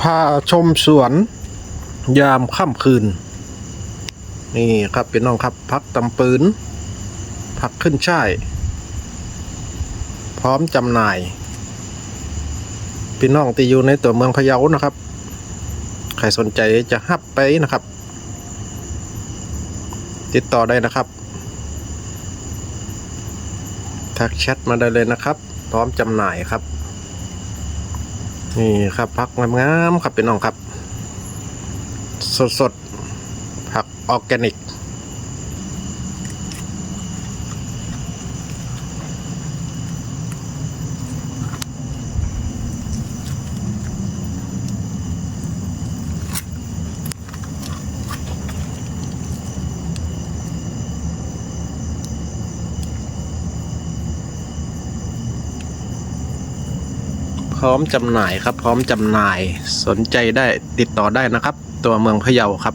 พาชมสวน ยามค่ำคืน นี่ครับพี่น้องครับพักตำปืนพักขึ้นช่าย พร้อมจำหน่าย พี่น้องที่อยู่ในตัวเมืองพะเยานะครับ ใครสนใจจะฮับไปนะครับ ติดต่อได้นะครับ ทักแชทมาได้เลยนะครับ พร้อมจำหน่ายครับ นี่ครับผักงามๆครับพี่น้องครับ สดๆผักออร์แกนิก พร้อมจำหน่ายครับ พร้อมจำหน่ายสนใจได้ติดต่อได้นะครับ ตัวเมืองพะเยาครับ